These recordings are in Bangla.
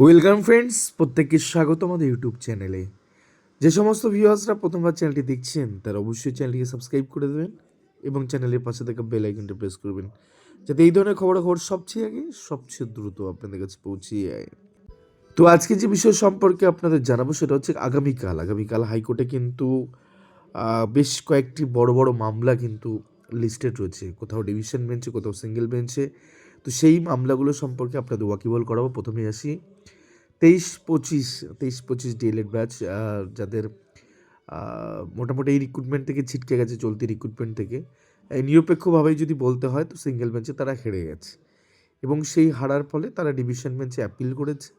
ওয়েলকাম ফ্রেন্ডস প্রত্যেককে স্বাগত আমাদের ইউটিউব চ্যানেলে যে সমস্ত ভিউয়ার্সরা প্রথমবার চ্যানেলটি দেখছেন, তারা অবশ্যই চ্যানেলটিকে সাবস্ক্রাইব করে দেবেন এবং চ্যানেলের পাশে থাকা বেল আইকনটা প্রেস করবেন, যাতে এই ধরনের খবরাখবর সবচেয়ে আগে, সবচেয়ে দ্রুত আপনাদের কাছে পৌঁছে যায়। তো আজকে যে বিষয় সম্পর্কে আপনাদের জানাব, সেটা হচ্ছে আগামীকাল। আগামীকাল হাইকোর্টে কিন্তু বেশ কয়েকটি বড় বড় মামলা কিন্তু লিস্টেড রয়েছে। কোথাও ডিভিশন বেঞ্চে কোথাও সিঙ্গেল বেঞ্চে তো সেই মামলাগুলো সম্পর্কে আপনাদের ওয়াকিবল করাবো। প্রথমে আসি। তেইশ পঁচিশ তেইশ পঁচিশ ডিএলএড ব্যাচ যাদের মোটামুটি এই রিক্রুটমেন্ট থেকে ছিটকে গেছে, চলতি রিক্রুটমেন্ট থেকে। এই নিরপেক্ষভাবেই যদি বলতে হয়, তো সিঙ্গেল বেঞ্চে তারা হেরে গেছে। এবং সেই হারার ফলে তারা ডিভিশন বেঞ্চে অ্যাপিল করেছে।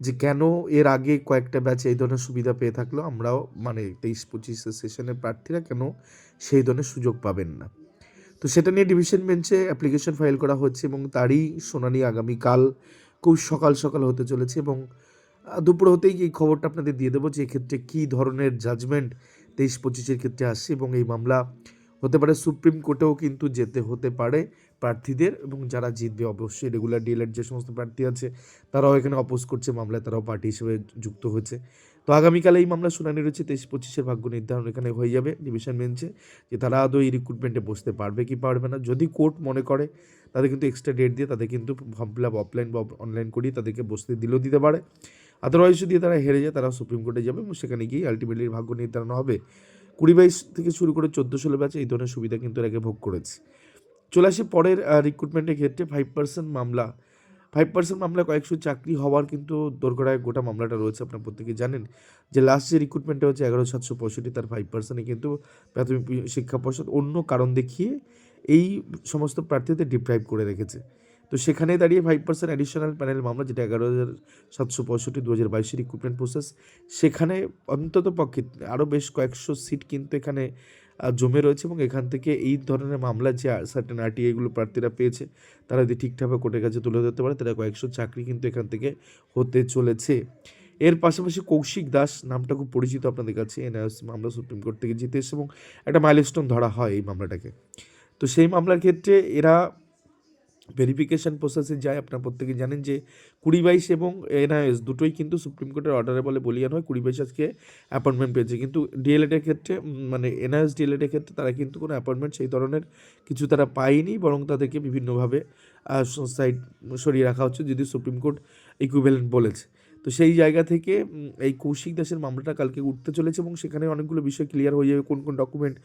যে কেন এর আগে কয়েকটা ব্যাচে এই ধরনের সুবিধা পেয়ে থাকল, আমরাও মানে তেইশ পঁচিশ সেশনের প্রার্থীরা কেন সেই ধরনের সুযোগ পাবেন না? তো সেটা নিয়ে ডিভিশন বেঞ্চে অ্যাপ্লিকেশন ফাইল করা হচ্ছে এবং তারই শুনানি আগামীকাল খুব সকাল সকাল হতে চলেছে এবং দুপুর হতেই এই খবরটা আপনাদের দিয়ে দেবো যে এক্ষেত্রে কী ধরনের জাজমেন্ট তেইশ পঁচিশের ক্ষেত্রে আসছে এবং এই মামলা হতে পারে সুপ্রিম কোর্টেও কিন্তু যেতে হতে পারে প্রার্থীদের এবং যারা জিতবে অবশ্যই রেগুলার ডিএলএড যে সমস্ত প্রার্থী আছে তারাও এখানে অপোজ করছে মামলায়, তারাও পার্টি হিসেবে যুক্ত হয়েছে। তো আগামীকালে এই মামলা শুনানি রয়েছে, তেইশ পঁচিশের ভাগ্য নির্ধারণ এখানে হয়ে যাবে। ডিভিশন বেঞ্চে যে তারা আদৌ এই রিক্রুটমেন্টে বসতে পারবে কি পারবে না। যদি কোর্ট মনে করে তাদের কিন্তু এক্সট্রা ডেট দিয়ে তাদের কিন্তু ফর্ম ফিল আপ অফলাইন বা অনলাইন করিয়ে তাদেরকে বসতে দিলেও দিতে পারে। আদারওয়াইজ যদি তারা হেরে যায় তারা সুপ্রিম কোর্টে যাবে এবং সেখানে গিয়ে আলটিমেটলি ভাগ্য নির্ধারণ হবে। কুড়ি বাইশ থেকে শুরু করে চোদ্দ ষোলো ব্যাচে এই ধরনের সুবিধা কিন্তু এর আগে ভোগ করেছে। চলে আসি পরের রিক্রুটমেন্টের ক্ষেত্রে ফাইভ পার্সেন্ট মামলা। ফাইভ পার্সেন্ট মামলা কয়েকশো চাকরি হওয়ার কিন্তু দোরগোড়ায় গোটা মামলাটা রয়েছে, আপনার প্রত্যেকে জানেন। যে লাস্ট যে রিক্রুটমেন্টটা হচ্ছে এগারো সাতশো পঁয়ষট্টি, তার ফাইভ পার্সেন্টে কিন্তু প্রাথমিক শিক্ষা পর্ষদ অন্য কারণ দেখিয়ে এই সমস্ত প্রার্থীদের ডিপ্রাইভ করে রেখেছে। তো সেখানে দাঁড়িয়ে ফাইভ পার্সেন্ট অ্যাডিশনাল প্যানেল মামলা, যেটা এগারো হাজার সাতশো পঁয়ষট্টি, দু হাজার বাইশের রিক্রুটমেন্ট প্রসেস সেখানে অন্তত পক্ষে আরও বেশ কয়েকশো সিট কিন্তু এখানে জমে রয়েছে এবং এখান থেকে এই ধরনের মামলা যে সার্টেন আরটিআইগুলো প্রার্থীরা পেয়েছে, তারা যদি ঠিকঠাকভাবে কোর্টের কাছে তুলে ধরতে পারে তারা কয়েকশো চাকরি কিন্তু এখান থেকে হতে চলেছে। এর পাশাপাশি কৌশিক দাস নামটা খুব পরিচিত আপনাদের কাছে, এনআইএস মামলা সুপ্রিম কোর্ট থেকে জিতে এসেছে এবং একটা মাইলস্টোন ধরা হয় এই মামলাটাকে। তো সেই মামলার ক্ষেত্রে এরা ভেরিফিকেশন প্রসেসে যায়। আপনারা প্রত্যেকে জানেন যে কুড়ি বাইশ এবং এনআইএস দুটোই কিন্তু সুপ্রিম কোর্টের অর্ডারে বলে বলিয়ান হয়, কুড়ি বাইশ আজকে অ্যাপয়েন্টমেন্ট পেয়েছে। কিন্তু ডিএলএডের ক্ষেত্রে মানে এনআইএস ডিএলএডের ক্ষেত্রে তারা কিন্তু কোনো অ্যাপয়েন্টমেন্ট সেই ধরনের কিছু তারা পায়নি, বরং তাদেরকে বিভিন্নভাবে সাইড সরিয়ে রাখা হচ্ছে, যদি সুপ্রিম কোর্ট ইকুইভ্যালেন্ট বলেছে। তো সেই জায়গা থেকে এই কৌশিক দাসের মামলাটা কালকে উঠতে চলেছে এবং সেখানে অনেকগুলো বিষয় ক্লিয়ার হয়ে যাবে কোন কোন ডকুমেন্ট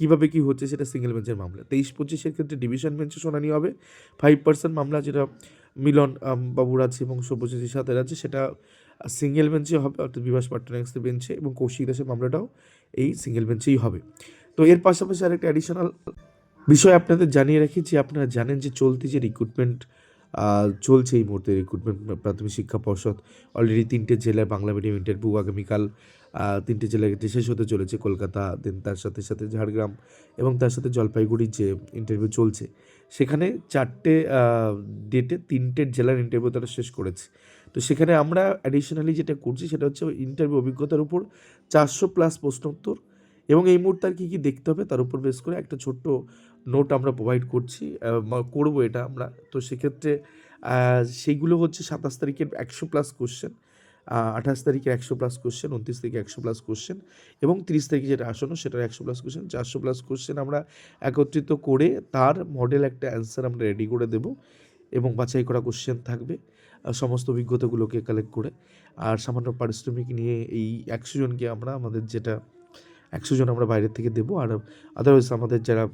কীভাবে কী হচ্ছে সেটা সিঙ্গেল বেঞ্চের মামলা। তেইশ পঁচিশের ক্ষেত্রে ডিভিশন বেঞ্চে শুনানি হবে। ফাইভ পার্সেন্ট মামলা যেটা মিলন বাবুর আছে এবং সব্যসাচীর সাথে আছে, সেটা সিঙ্গেল বেঞ্চে হবে, অর্থাৎ বিভাস পাট্টনাক্সের বেঞ্চে এবং কৌশিক দাসের মামলাটাও এই সিঙ্গেল বেঞ্চেই হবে। তো এর পাশাপাশি আরেকটা অ্যাডিশনাল বিষয় আপনাদের জানিয়ে রাখি যে আপনারা জানেন যে চলতি যে রিক্রুটমেন্ট চলছে এই মুহূর্তে রিক্রুটমেন্ট প্রাথমিক শিক্ষা পর্ষদ। অলরেডি তিনটে জেলায় বাংলা মিডিয়াম ইন্টারভিউ আগামীকাল তিনটে জেলায় শেষ হতে চলেছে কলকাতা দেন তার সাথে সাথে ঝাড়গ্রাম এবং তার সাথে জলপাইগুড়ির যে ইন্টারভিউ চলছে, সেখানে চারটে ডেটে তিনটে জেলার ইন্টারভিউ তারা শেষ করেছে। তো সেখানে আমরা অ্যাডিশনালি যেটা করছি সেটা হচ্ছে ইন্টারভিউ অভিজ্ঞতার উপর চারশো প্লাস প্রশ্নোত্তর এবং এই মুহূর্তে আর কী কী দেখতে হবে তার উপর বেস করে একটা ছোট্ট নোট আমরা প্রোভাইড করছি করব এটা আমরা। তো সেক্ষেত্রে সেইগুলো হচ্ছে সাতাশ তারিখের একশো প্লাস কোশ্চেন আঠাশ তারিখে একশো প্লাস কোশ্চেন উনত্রিশ তারিখে একশো প্লাস কোশ্চেন এবং তিরিশ তারিখে যেটা আসন্ন সেটার একশো প্লাস কোশ্চেন চারশো প্লাস কোশ্চেন আমরা একত্রিত করে তার মডেল একটা অ্যান্সার আমরা রেডি করে দেব এবং বাছাই করা কোশ্চেন থাকবে সমস্ত অভিজ্ঞতাগুলোকে কালেক্ট করে। আর সামান্য পারিশ্রমিক নিয়ে এই একশো জনকে আমরা আমাদের যেটা একশো জন আমরা বাইরের থেকে দেবো। আর আদারওয়াইজ আমাদের যারা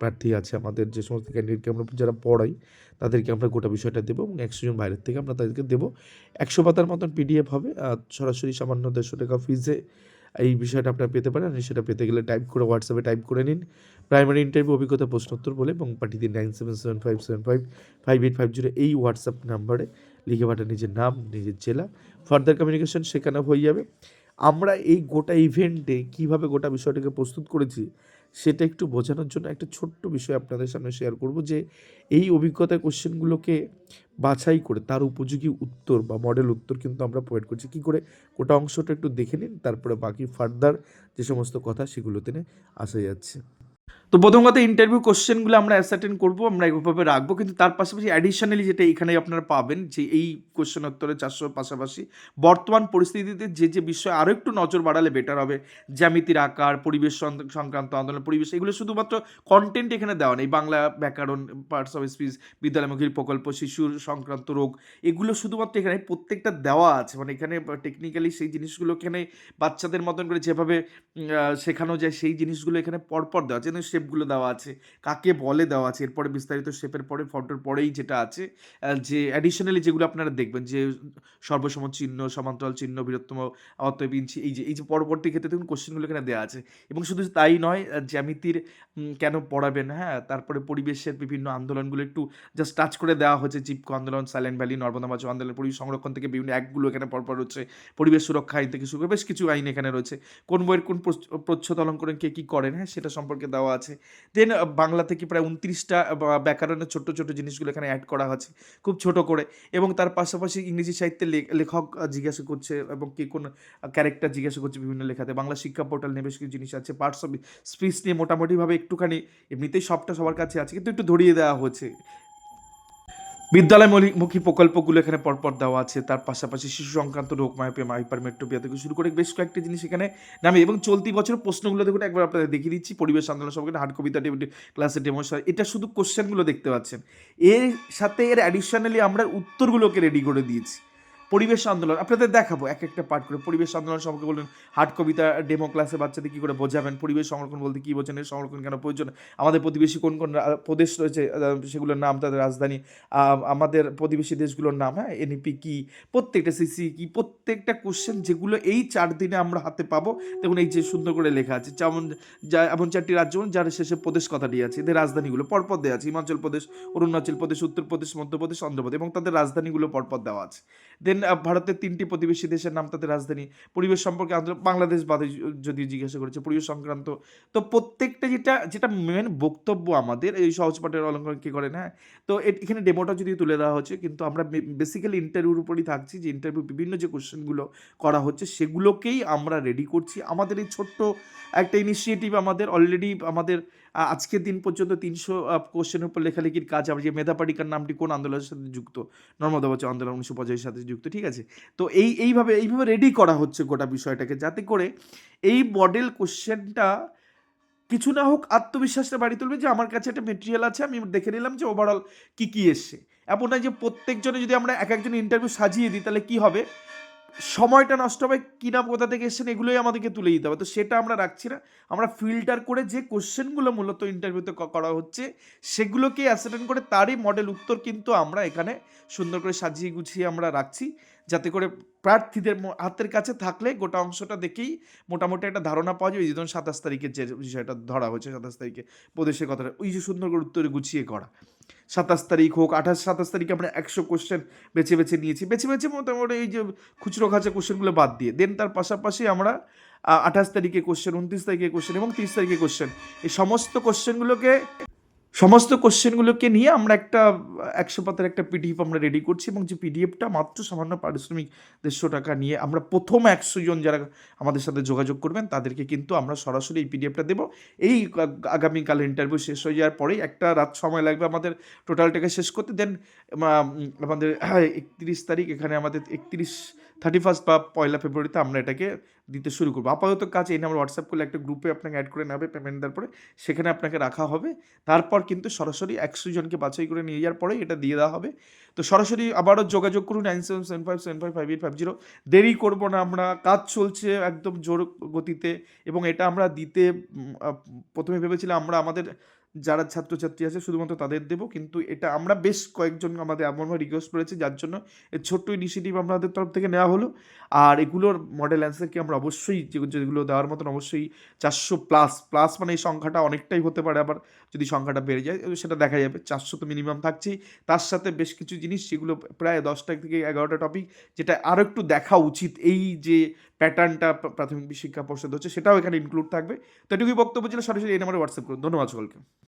প্রার্থী আছে, আমাদের যে সমস্ত ক্যান্ডিডেটকে আমরা যারা পড়াই, তাদেরকে আমরা গোটা বিষয়টা দেবো এবং একশো জন বাইরের থেকে আমরা তাদেরকে দেবো। একশো পাতার মতন পিডিএফ হবে, আর সরাসরি সামান্য দেড়শো টাকা ফিজে এই বিষয়টা আপনারা পেতে পারেন। সেটা পেতে গেলে টাইপ করে হোয়াটসঅ্যাপে টাইপ করে নিন। প্রাইমারি ইন্টারভিউ অভিজ্ঞতা, প্রশ্নোত্তর বলে এবং পাঠিয়ে দিন nine seven seven five seven five five eight five zero এই হোয়াটসঅ্যাপ নাম্বারে লিখে পাঠান নিজের নাম, নিজের জেলা। ফার্দার কমিউনিকেশন সেখানে হয়ে যাবে। আমরা এই গোটা ইভেন্টে কীভাবে গোটা বিষয়টাকে প্রস্তুত করেছি, সেটা একটু বোঝানোর জন্য একটা ছোট্ট বিষয় আপনাদের সামনে শেয়ার করব যে এই অভিজ্ঞতার কোশ্চেনগুলোকে বাছাই করে তার উপযোগী উত্তর বা মডেল উত্তর কিন্তু আমরা প্রোভাইড করছি। কী করে? গোটা অংশটা একটু দেখে নিন, তারপরে বাকি ফার্দার যে সমস্ত কথা সেগুলোতে আসা যাচ্ছে। তো প্রথম কথা ইন্টারভিউ কোশ্চেনগুলো আমরা অ্যাসার্টেন করব, আমরা এভাবে রাখব। কিন্তু তার পাশাপাশি অ্যাডিশনালি যেটা এখানে আপনারা পাবেন, যে এই কোশ্চেন উত্তরে চারশোর পাশাপাশি বর্তমান পরিস্থিতিতে যে যে বিষয়ে আরও একটু নজর বাড়ালে বেটার হবে। জ্যামিতির আকার, পরিবেশ সংক্রান্ত আন্দোলন, পরিবেশ, এগুলো শুধুমাত্র কন্টেন্ট এখানে দেওয়া নেই। বাংলা ব্যাকরণ পার্টস অফ স্পিচ বিদ্যালয়মুখী প্রকল্প, শিশুর সংক্রান্ত রোগ, এগুলো শুধুমাত্র এখানে প্রত্যেকটা দেওয়া আছে। মানে এখানে টেকনিক্যালি সেই জিনিসগুলো এখানে বাচ্চাদের মতন করে যেভাবে শেখানো যায়, সেই জিনিসগুলো এখানে পরপর দেওয়া আছে। শেপগুলো দেওয়া আছে, কাকে বলে দেওয়া আছে, এরপরে বিস্তারিত শেপের পরে ফটোর পরেই যেটা আছে যে অ্যাডিশনালি যেগুলো আপনারা দেখবেন, যে সর্বসম চিহ্ন, সমান্তরাল চিহ্ন, বৃহত্তম অতএব ইঞ্চি, এই যে এই যে পরবর্তী ক্ষেত্রে দেখুন কোশ্চেনগুলো এখানে দেওয়া আছে। এবং শুধু তাই নয় জ্যামিতির কেন পড়াবেন হ্যাঁ? তারপরে পরিবেশের বিভিন্ন আন্দোলনগুলো একটু জাস্ট টাচ করে দেওয়া হচ্ছে চিপকো আন্দোলন সাইলেন্ট ভ্যালি নর্মদা মাছ আন্দোলন, পরিবেশ সংরক্ষণ থেকে বিভিন্ন অ্যাক্টগুলো এখানে পরপর রয়েছে, পরিবেশ সুরক্ষা আইন থেকে শুরু করে, বেশ কিছু আইন এখানে রয়েছে। কোন বইয়ের কোন প্রচ্ছ- প্রচ্ছদ অলঙ্করণ কে কী করেন হ্যাঁ? সেটা সম্পর্কে দেওয়া আছে। দেন বাংলা থেকে প্রায় উনত্রিশটা ব্যাকরণের ছোট ছোট জিনিসগুলো এখানে অ্যাড করা আছে খুব ছোট করে। এবং তার পাশাপাশি ইংরেজি সাহিত্যে লেখক জিজ্ঞাসা করছে এবং কে কোন ক্যারেক্টার জিজ্ঞাসা করছে বিভিন্ন লেখাতে। বাংলা শিক্ষা পোর্টাল নিয়ে বেশ কিছু জিনিস আছে পার্টস অফ স্পিচ নিয়ে মোটামুটিভাবে একটুখানি, এমনিতেই সবটা সবার কাছে আছে, কিন্তু একটু ধরিয়ে দেওয়া হচ্ছে। বিদ্যালয়মুখী প্রকল্পগুলো এখানে পরপর দেওয়া আছে। তার পাশাপাশি শিশু সংক্রান্ত রোগ মায়াপে মাইপার মেট্রোপিয়া থেকে শুরু করে বেশ কয়েকটি জিনিস এখানে নামে এবং চলতি বছর প্রশ্নগুলো দেখুন, একবার আপনাদের দেখিয়ে দিচ্ছি। পরিবেশ আন্দোলন সম্পর্কে হাট কবিতা ক্লাসে ডেমোস্টার এটা শুধু কোশ্চেনগুলো দেখতে পাচ্ছেন। এর সাথে এর অ্যাডিশনালি আমরা উত্তরগুলোকে রেডি করে দিয়েছি। পরিবেশ আন্দোলন, আপনাদের দেখাবো এক একটা পার্ট করে। পরিবেশ আন্দোলন সম্পর্কে বলুন, হাট কবিতা ডেমো ক্লাসে বাচ্চাদের কী করে বোঝাবেন? পরিবেশ সংরক্ষণ বলতে কী বোঝেন সংরক্ষণ কেন প্রয়োজন? আমাদের প্রতিবেশী কোন কোন প্রদেশ রয়েছে সেগুলোর নাম, তাদের রাজধানী আমাদের প্রতিবেশী দেশগুলোর নাম হ্যাঁ? এনইপি কি, প্রত্যেকটা সিসি কি, প্রত্যেকটা কোশ্চেন যেগুলো এই চার দিনে আমরা হাতে পাবো, দেখুন এই যে সুন্দর করে লেখা আছে, যেমন যা, এমন চারটি রাজ্য যার শেষে প্রদেশ কথাটি আছে, এদের রাজধানীগুলো, পরপর দেওয়া আছে, হিমাচল প্রদেশ, অরুণাচল প্রদেশ, উত্তরপ্রদেশ, মধ্যপ্রদেশ, অন্ধ্রপ্রদেশ, এবং তাদের রাজধানীগুলো পরপর দেওয়া আছে। দেন ভারতের তিনটি প্রতিবেশী দেশের নাম তাদের রাজধানী। পরিবেশ সম্পর্কে বাংলাদেশ বাদে যদি জিজ্ঞাসা করেছে, পরিবেশ সংক্রান্ত। তো প্রত্যেকটা যেটা যেটা মেন বক্তব্য আমাদের, এই সহজ পাঠের অলঙ্করণ কী করেন হ্যাঁ? তো এখানে ডেমোটা যদি তুলে দেওয়া হচ্ছে, কিন্তু আমরা বেসিক্যালি ইন্টারভিউর উপরই থাকছি যে ইন্টারভিউ বিভিন্ন যে কোশ্চেনগুলো করা হচ্ছে, সেগুলোকেই আমরা রেডি করছি। আমাদের এই ছোট্ট একটা ইনিশিয়েটিভ আমাদের অলরেডি আমাদের আজকের দিন পর্যন্ত তিনশো কোশ্চেনের উপর লেখালেখির কাজ আমরা যে মেধা পাটিকার নামটি কোন আন্দোলনের সাথে যুক্ত? নর্মদা বচ্চ আন্দোলন উনিশশো পঁচাশির সাথে যুক্ত, ঠিক আছে? তো এই, এইভাবে এইভাবে রেডি করা হচ্ছে গোটা বিষয়টাকে যাতে করে এই মডেল কোশ্চেনটা কিছু না হোক আত্মবিশ্বাসটা বাড়ি তুলবে যে আমার কাছে একটা মেটেরিয়াল আছে, আমি দেখে নিলাম যে ওভারঅল কী কী এসছে। এমন নয় যে প্রত্যেকজনে যদি আমরা এক একজন ইন্টারভিউ সাজিয়ে দিই, তাহলে কী হবে? সময়টা নষ্ট হবে, কী নাম, কোথা থেকে এসেছেন, এগুলোই আমাদেরকে তুলে দিতে হবে। তো সেটা আমরা রাখছি না। আমরা ফিল্টার করে যে কোশ্চেনগুলো মূলত ইন্টারভিউতে করা হচ্ছে, সেগুলোকে অ্যাসেটেন্ড করে তারই মডেল উত্তর কিন্তু আমরা এখানে সুন্দর করে সাজিয়ে গুছিয়ে আমরা রাখছি। যাতে করে প্রার্থীদের হাতের কাছে থাকলে গোটা অংশটা দেখেই মোটামুটি একটা ধারণা পাওয়া যায়। ওই যে ধরুন সাতাশ তারিখের যে বিষয়টা ধরা হয়েছে, সাতাশ তারিখে প্রদেশের কথাটা ওই যে সুন্দর করে উত্তরে গুছিয়ে করা। সাতাশ তারিখ হোক, আঠাশ, সাতাশ তারিখে আমরা একশো কোশ্চেন বেছে বেছে নিয়েছি। বেছে বেছে মোটামুটি এই যে খুচরো খাঁচা কোশ্চেনগুলো বাদ দিয়ে। দেন তার পাশাপাশি আমরা আঠাশ তারিখে কোশ্চেন উনত্রিশ তারিখে কোশ্চেন এবং তিরিশ তারিখে কোশ্চেন এই সমস্ত কোশ্চেনগুলোকে সমস্ত কোশ্চেনগুলোকে নিয়ে আমরা একটা, একশো পাতার একটা পিডিএফ আমরা রেডি করছি এবং যে পিডিএফটা মাত্র সামান্য পারিশ্রমিক দেড়শো টাকা নিয়ে আমরা প্রথম একশো জন যারা আমাদের সাথে যোগাযোগ করবেন, তাদেরকে কিন্তু আমরা সরাসরি এই পিডিএফটা দেবো। এই আগ- আগামীকাল ইন্টারভিউ শেষ হয়ে যাওয়ার পরেই একটা রাত সময় লাগবে আমাদের টোটালটাকে শেষ করতে। দেন আমাদের, একত্রিশ তারিখ, এখানে আমাদের একত্রিশ থার্টি ফার্স্ট বা পয়লা ফেব্রুয়ারিতে আমরা এটাকে দিতে শুরু করব। আপাতত কাজ এই নাম্বার হোয়াটসঅ্যাপ করলে একটা গ্রুপে আপনাকে অ্যাড করে নেবে পেমেন্ট দেওয়ার পরে। সেখানে আপনাকে রাখা হবে। তারপর কিন্তু সরাসরি একশো জনকে বাছাই করে নিয়ে যাওয়ার পরে এটা দিয়ে দেওয়া হবে। তো সরাসরি আবারও যোগাযোগ করুন nine seven seven five seven five five eight five zero. দেরি করব না আমরা, কাজ চলছে একদম জোর গতিতে এবং এটা আমরা দিতে প্রথমে ভেবেছিলাম আমরা আমাদের যারা ছাত্রছাত্রী আছে, শুধুমাত্র তাদের দেবো। কিন্তু এটা আমরা বেশ কয়েকজন আমাদের এমনভাবে রিকোয়েস্ট করেছি, যার জন্য ছোট্ট ইনিশিয়েটিভ আমাদের তরফ থেকে নেওয়া হলো। আর এগুলোর মডেল অ্যান্সার কি আমরা অবশ্যই যেগুলো দেওয়ার মতন অবশ্যই চারশো প্লাস প্লাস মানে এই সংখ্যাটা অনেকটাই হতে পারে আবার যদি সংখ্যাটা বেড়ে যায়, সেটা দেখা যাবে। চারশো তো মিনিমাম থাকছেই। তার সাথে বেশ কিছু জিনিস যেগুলো প্রায় দশটা থেকে এগারোটা টপিক যেটা আরও একটু দেখা উচিত। এই যে প্যাটার্নটা প্রাথমিক শিক্ষা পর্ষদ হচ্ছে, সেটাও এখানে ইনক্লুড থাকবে। তো এটুকুই বক্তব্য ছিল। সরাসরি এই নাম্বারে হোয়াটসঅ্যাপ করুন। ধন্যবাদ সকলকে।